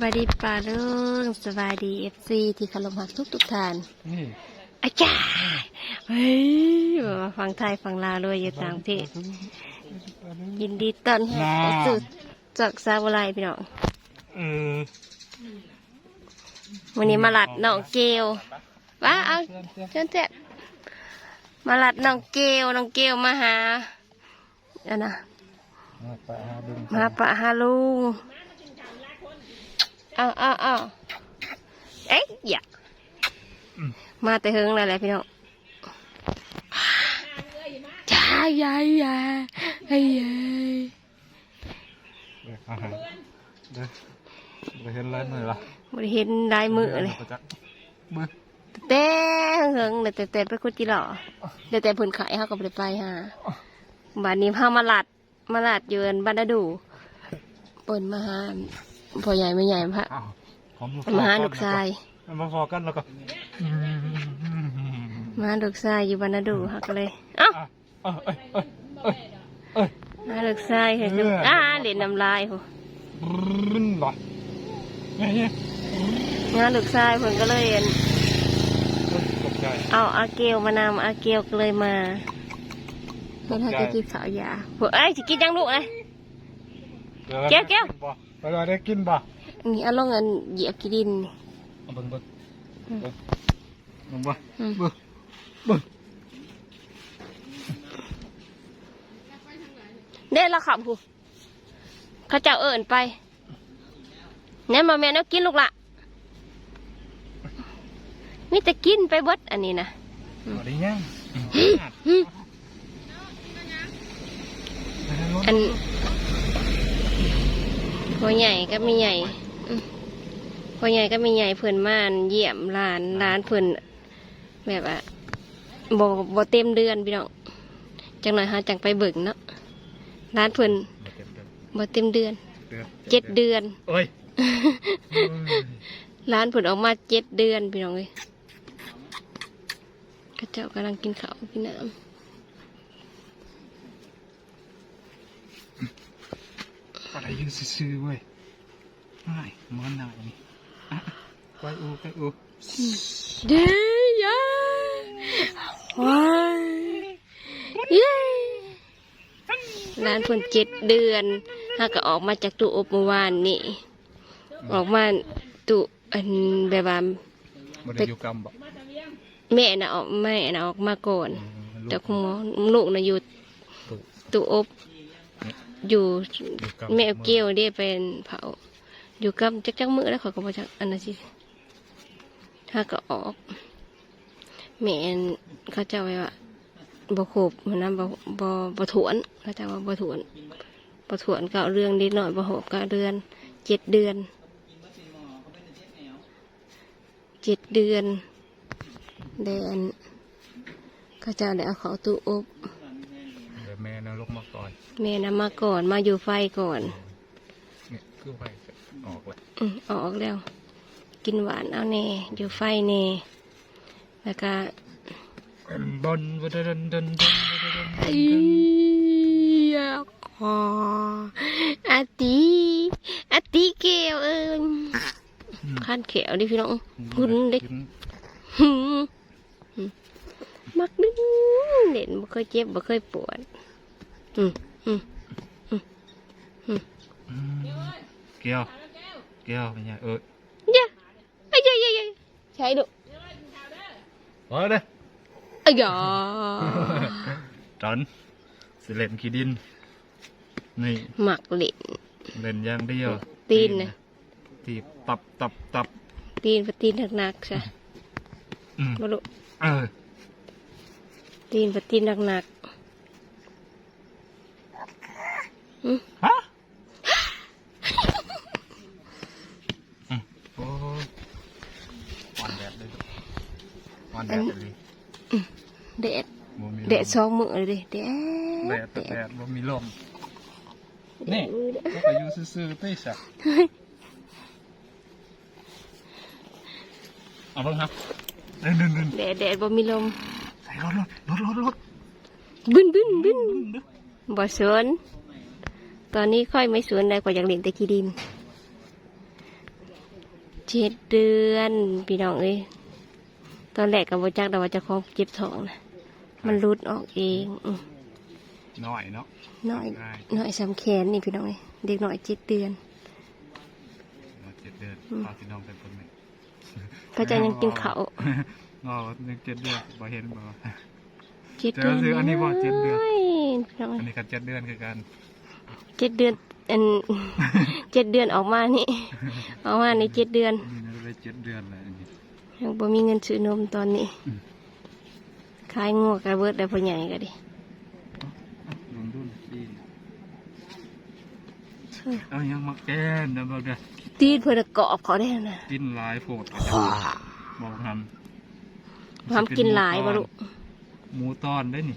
บายดีป่าลุงสบายดีเอฟซีที่เคารพหักทุกทุกๆท่านนี่อาจารย์เฮ้ยมาฟังไทยฟังลาวด้วยอยู่ต่างประเทศยินดีต้อนรับเข้าสู่จากซาบุไรพี่น้องเออวันนี้มาลัดน้องเกลว้าเอาเชิญเจ็ดมาลัดน้องเกลน้องเกลมาหาอันนะมาปะหาดึงมาปะฮาลุงเอาเอาเอาเอ๊ยอย่ามาแต่เฮิงเลยแหละพี่น้องจ้ายายยาไอ้ยายเด็กอาหารเด้อเด้อเห็นไรมือละบ่ได้เห็นลายมือเลยประจักษ์มือแต่เฮิงเลยแต่แต่ไปคุดจีหล่อเดี๋ยวแต่เพิ่นขายเขาก็บ่ไปไปฮะบ้านนี้พามาลัดมาลัดอยู่อันบ้านนาดูเปิ่นมาหา พ่อใหญ่ไม่ใหญ่พระอ้าวขอมือมาหาลูกชายมาฟอกันแล้วก็มาหาลูกชายอยู่บ้านนาดูฮักก็เลยเอ้าอะเอ้ยเอ้ยเอ้ยเอ้ยมาลูกชายเห็นลูกอ่าเล่นน้ำลายโหรึ้นหน่อยเนี่ยงานลูกชายเพิ่นก็เลยเห็นตกใจเอาอาเกลมานำอาเกลก็เลยมาเพิ่นให้ไปกินข้าวยาพวกเอ้ยสิกินยังลูกเลยแก้วแก้ว ไปเลยได้กินบ่นี่เอาลงอันเหยียบกี่ดินนี่เอาเบิ่งเบิ่งเบิ่งเบิ่งบ่อืมเบิ่งเบิ่งเด้ละขับผู้เขาเจ้าเอิญไปแนี่มาแม่นเอากินลูกละมีแต่กินไปเบดอันนี้นะบ่ได้ยังหึอัน พ่อใหญ่ก็มีใหญ่อืมพ่อใหญ่ก็มีใหญ่เพิ่นมาอั่นเยี่ยมร้านร้านเพิ่นแบบว่าบ่บ่เต็มเดือนพี่น้องจังหน่อยหาจังไปเบิ่งเนาะร้านเพิ่นบ่เต็มเดือนเจ็ดเดือนเอ้ยร้านเพิ่นออกมาเจ็ดเดือนพี่น้องเอ้ยเข้าเจ้ากำลังกินข้าวกินน้ อะไรอยืนซื่อๆเว้ยง่ายมันหน่ายนี่อะไปอูไปอูำเด้ยาว้ายเย้ร้านเพิ่นเจ็ดเดือนถ้าก็ออกมาจากตู้อบเมื่อวานนี่ ออกมาตู้อันแบบว่าบ่ได้อยู่กรรมบ่แม่น่ะออกแม่น่ะออกมาก่อน แต่ลูกคุณหมอลูกน่ะอยู่ตู้ตู้อบ อยู่อยู่กรรแม่เกี้ยวได้เป็นเผา อยู่กับจักจักมือแล้วเขาก็บอกจักอันนั้นสิถ้าก็ออกแม่นเขาเจ้าไว้ว่าบ่ขบมันนะบ่บ่บ่ถวนเขาเจ้าว่าบ่ถวนบ่ถวนก็เอาเรื่องนิดหน่อยบ่หบก็เดือนเจ็ดเดือนเจ็ดเดือนเดือนเขาเจ้าได้เอาเขาตู้อบเดี๋ยวแม่นรกมาก่ อนแม่นำมาก่อนมาอยู่ไฟก่อนเนี่ยคือไปออกเลยอืมเอาออกแล้ว กินหวานเอาแน่อยู่ไฟแน่แล้วก็บนบนดันดันดันดันดันไอ้ยาคออาตีอาตีเกลเอิญขั้นเขียวดิพี่น้องพุ่นเด็กหึหึมักดึงเด่นบ่เคยเจ็บบ่เคยปวด อืมอืมเกี่ยวเกี่ยวเป็นไงเออเย้ไอ้ยเย้ยเย้ยใช่ดูเออเด้อไอ้ยาจอนสิเล่นขี้ดิน นี่หมักเล่นเล่นอย่างเดียวตีนนะตีบตับตับตับตีนปตีนหนักๆใช่อืมบ่รู้เออตีนปตีนหนักๆอืม ฮะอืมโอ้ยวันแดดเลยวันแดดเลยแดดบ่มีลมแดดสองมือเลยดิแดแดดดแต่แดดบ่มีลมแดนี่ดมือแดดก็ไปอยู่ซื่อๆติสักเอาเบิ่งครับเดินเดินเดินแดดแดดบ่มีลมใส่รถรถรถรถรถบึ้นบึ้นบึ้นบ่สวน ตอนนี้ค่อยไม่สวนได้กว่าอยากเล่นแต่ขี้ดินเจ็ดเดือนพี่น้องเอ้ยตอนแรกกับบจักแต่ว่าเจะของเจ็บท้องนะมันรุดออกเองอืมน้อยเนาะน้อยได้น้อยสำแขนนี่พี่น้องเอ้ยเด็กน้อยเจ็ดเดือนเราเจ็ดเดือนอืมพาพี่น้องไปคนหนึ่งก็จะยังกินเขาวอ๋อยังเจ็ดเดือนบ่เห็นบ่เจ็ดเดือนเจอซื้ออันนี้บ่เจ็ดเดือนโยพี่น้องอัเอ้นยนี้ก็เจ็ดเดือนคือกัน เจ็ดเดือนอัน เจ็ดเดือนออกมานี่ ออกมาในเจ็ดเดือนนี่น่าจะได้เจ็ดเดือนเลยอันนี้ยังบ่มีเงินซื้อนมตอนนี้อืมขายงัวกระเบิดได้พ่อใหญ่ก็ดิอะลองดูดีเอายังมาแกนเดี๋ยวบอกเด้อตีนเพื่อนกรอบเขาได้นะกินหลายโพดก็จะบอกทำทำกินหลายบ่ลูก หมูตอนได้นี่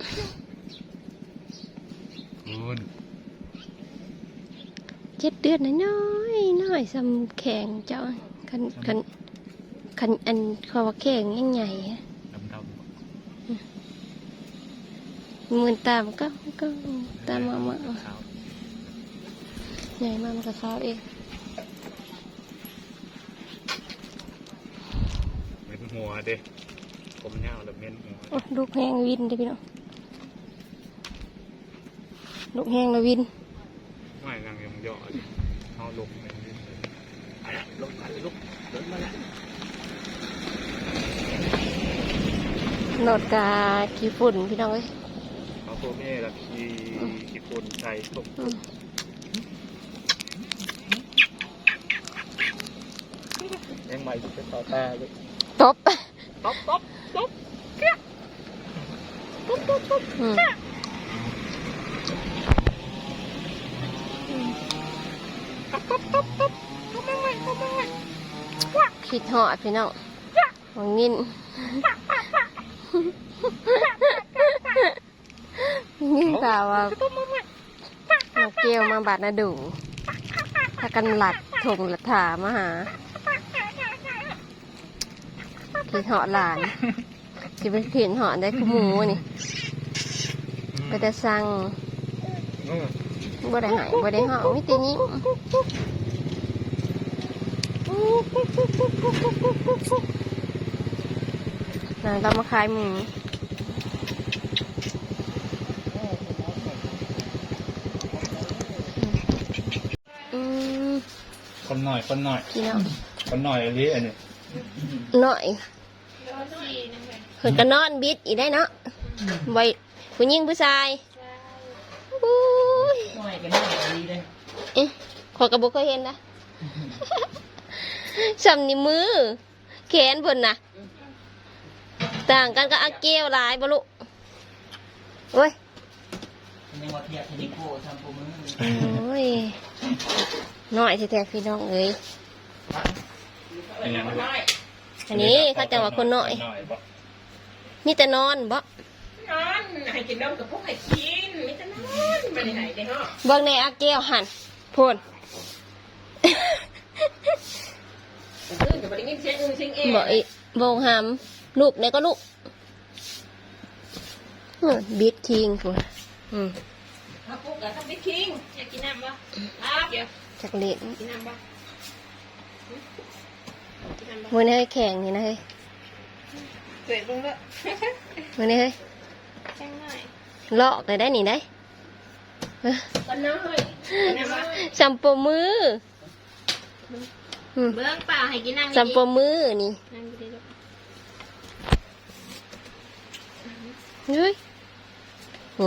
คุณเจ็ดเดือนน้อยๆน้อยสำแข็งเจ้าคันคันคันอันเขาว่าแข็งยังใหญ่อะดำดำมือนตามนก็ก็ตามมามาขาวใหญ่มากมันก็เข้าวเองเป็นหัวเด้ผมยาวแล้วเม้นหัวโอ้ลูกแห้งวินเด้อพี่น้อง ลูกแห้งแล้ววินไม่นางยังย่ออยู่เอาลงไปเรื่อยๆไปละลงมาเลยลูกเดินมาแล้วโนดกาขี้ฝุ่นพี่น้องเอ้ยเอาตัวแม่ละขี่ขี่คนใส่ตกอืมยังใหม่จะต่อตาเลยตบตบตบตบอืม คิดหอดพี่น้องหงงินงินกล่าวว่าเอาเกลียวมาบาดนาดูถ้ากันหลัดถงหลัดถามาหาคิดหอดหลานจะไปเขียนหอดได้คู่หมูนี่ไปแต่สั่ง บ่ได้หายบ่ได้หอมิตินี้นางก็มาขายหมูอืมคนหน่อยคนหน่อยพี่น้องคนหน่อยอันนี้อันนี้หน่อยเพิ่นก็นอนบิดอีกได้เนาะไว้ผู้หญิงผู้ชายอุ้ ยหน่อยกันหน่อยดีเลยเอ๊ะขอยกระบอกเคยเห็นนะสำนิ้วมือแขนเพิ่นนะต่างกันก็อาเกลหลายบ่ลุโอ้ยยังว่าเทียบเทนิโก้ทำโปรมือโอ้ยน้อยแท้ๆพี่น้องเอ้ยอันนี้อันนี้เขาจังว่าคนน้อยหน่อยปะมีแต่นอนบ่นอนให้กินนมกับพวกให้กิน ไม่จะนอนไม่ได้ให้ได้ฮะเบิ่งในอาเกลหันพูนคือจะไม่ได้ยินเสียงอื่นเสียงเองบ่อีบ่หำลูกไหนก็ลูกเออบิดทิ้งพูนอืมมาปุ๊กแล้วทำไปคิงอยากกินน้ำปะครับเดี๋ยวจักเล่นกินน้ำปะกินน้ำปะมื้อนี้เฮ้ยแข่งนี่นะเฮ้ยเสร็จลงแล้วมื้อนี้เฮ้ยแจ้งหน่อย ลอกได้ได้นี่ได้เอ้อกันน้อยกินน้ำปะสัมปมืออืมเบื้องเปล่าให้กินน้ำสัมปมือนี่น้ำดีๆลูกเฮ้ยโอ้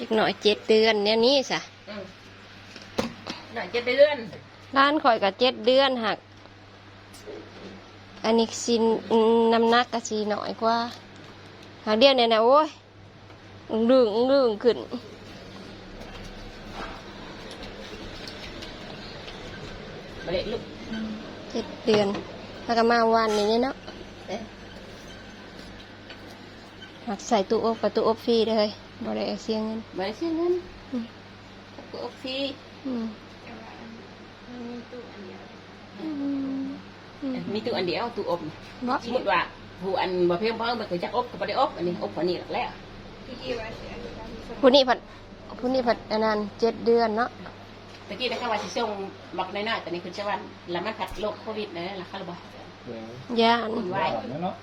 อีกหน่อยเจ็ดเดือนเนี่ยนี่สะอืมหน่อยเจ็ดเดือนร้านข่อยก็เจ็ดเดือนหัก อันนี้สิน้ำหนักก็สีน้อยกว่า หากเดียวเนี่ยนะโอ้ยดึงดึงขึ้นมาเลยลูกเจ็ดเดือนแล้วก็มาวันนี้เนี่ยเนาะหักใส่ตู้อบกับตู้อบฟรีเลยบ่ได้เสียเงินมาเลยเชื่อเงินกูโอเคอืม มีตู้อันเดียวตู้อบบ่สมมติว่าผู้อันบ่เพียงพอมันก็จะอบก็บ่ได้อบอันนี้อบอันนี้หลักแล้วผู้นี้ผัดผู้นี้ผัดอันนั้นเจ็ดเดือนเนาะตะกี้ได้ข่าวว่าสิส่งบักน้อยๆแต่นี่คือจะวันแล้วมันผัดโรคโควิดนะล่ะค่ะบ่เดี๋ยวย่านวุ่นวายแล้วเนาะ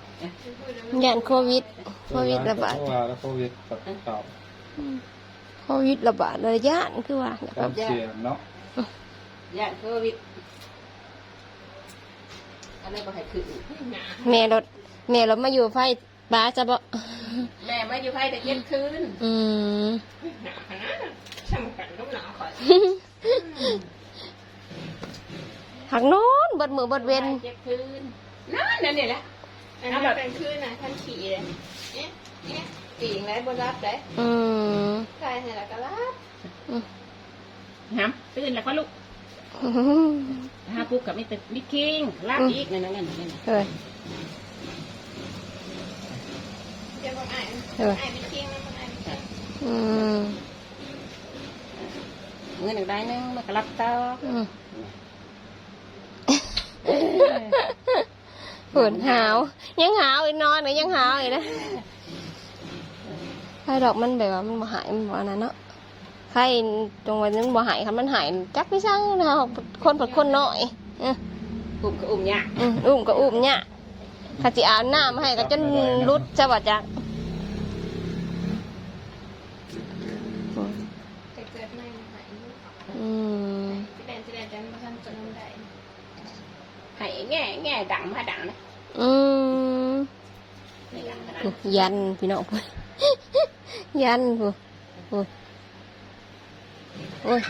ย่านโควิด โควิดระบาดเพราะว่าแล้วโควิดกับเต่าโควิดระบาดเลยย่านคือว่าความเสี่ยงเนาะย่านโควิด อันนี้บ่ให้ขึ้นแม่รถแม่รถมาอยู่ไฟป้าจะบ่แม่มาอยู่ไผแต่เย็นคืนอืมหนาขนาดช่างกันลูกหนาวข่อยหักโน้นเบดมือเบดเวนเจ็บคืนนั่นนั่นนี่แหละอันนี้เป็นคืนนะท่านขี่เลยเอ๊ะเอ๊ะตีงไรบนรับเลยอืมใครให้ละก็รับหามตื่นแล้วก็ลูก หาปุ๊บกับมิตรมิคิงลาบอีกนั่นนั่นนั่นนั่นเฮ้ยเดี๋ยวบอกอ่านเฮ้ยอ่านเป็นเที่ยงนะมันอ่านเป็นเที่ยงอืมเงินหนึ่งได้นึงมันก็รับต่ออืมปวดหาว ยังหาวอีกนอนเลยยังหาวอีกนะใครดอกมันแบบว่ามันบ่หายมันบ่อันนั้นเนาะ ใครตรงวันนั้นบ่หายค่ะมันหายจักไม่ช่างนะคนผัดคนน้อยเอออุ้มก็อุ้มยากอืมอุ้มก็อุ้มเนี่ยข้าจิอาบน้ำให้ก็จนรุดจะว่าจักแต่เกิดไม่หายอืมที่แดนที่แดนจันมาท่านจะนำได้ให้แง่แง่ดังมาดังนะอืมไม่ดังขนาดโอ้ยันพี่น้องพูดยันพูด โอ้ย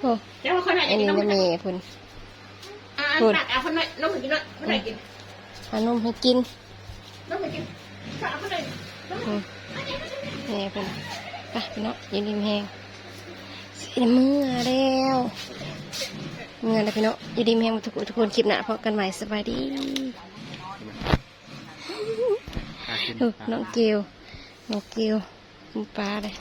โอ้ยโอ้เดี๋ยวคนไหนอัจะนกินนี้นมนะเมย์พุ่นอ่าตักเอาคนไหนนมกินนมคนไหนกินเอานมให้กินนมกินตักเอาคนไหนอืมแม่พุ่นไปพี่น้องยินดีมีแหงสีเมื่อแล้วเมื่อแล้วพี่น้องยินดีมีแหงทุกคนทุกคนคลิปหน้าพบกันใหม่สบายดีหากินเออน้องเกล một chiều một ba đây